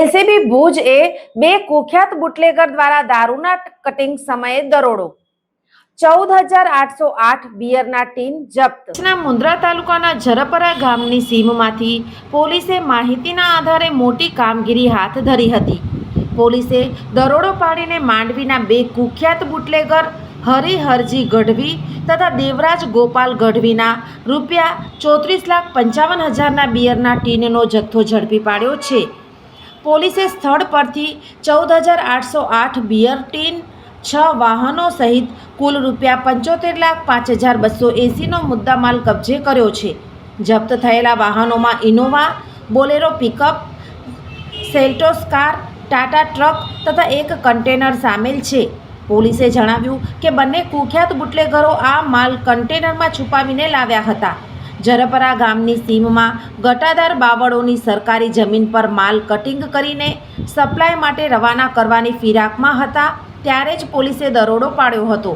NCB Bhuj એ બે કુખ્યાત bootlegger દ્વારા દારૂના કટિંગ સમયે દરોડો. ચૌદ હજાર આઠસો આઠ બિયરના ટીન જપ્ત. મુન્દ્રા તાલુકાના ઝરપરા ગામની સીમમાંથી પોલીસે માહિતીના આધારે મોટી કામગીરી હાથ ધરી હતી. પોલીસે દરોડો પાડીને માંડવીના બે કુખ્યાત બુટલેગર હરિહરજી ગઢવી તથા દેવરાજ ગોપાલ ગઢવીના રૂપિયા ચોત્રીસ લાખ પંચાવન હજારના બિયરના ટીનનો જથ્થો ઝડપી પાડ્યો છે. પોલીસે સ્થળ પરથી ચૌદ હજાર આઠસો આઠ બિયર ટીન, છ વાહનો સહિત કુલ રૂપિયા પંચોતેર લાખ પાંચ હજાર બસો એંસીનો મુદ્દામાલ કબજે કર્યો છે. જપ્ત થયેલા વાહનોમાં Innova, Bolero pickup, Seltos car, Tata truck તથા એક કન્ટેનર સામેલ છે. પોલીસે જણાવ્યું કે બંને કુખ્યાત બુટલેગરો આ માલ કન્ટેનરમાં છુપાવીને લાવ્યા હતા. જરપરા ગામની સીમમાં ગટાદાર બાવળોની સરકારી જમીન પર માલ કટિંગ કરીને સપ્લાય માટે રવાના કરવાની ફિરાકમાં હતા, ત્યારે જ પોલીસે દરોડો પાડ્યો હતો.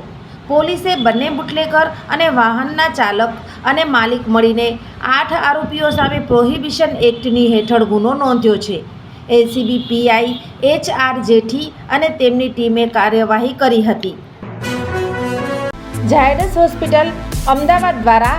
પોલીસે બંને બુટલેગર અને વાહનના ચાલક અને માલિક મળીને આઠ આરોપીઓ સામે પ્રોહિબિશન એક્ટની હેઠળ ગુનો નોંધ્યો છે. ACB PI H R Jethi અને તેમની ટીમે કાર્યવાહી કરી હતી. ઝાયડસ હોસ્પિટલ અમદાવાદ દ્વારા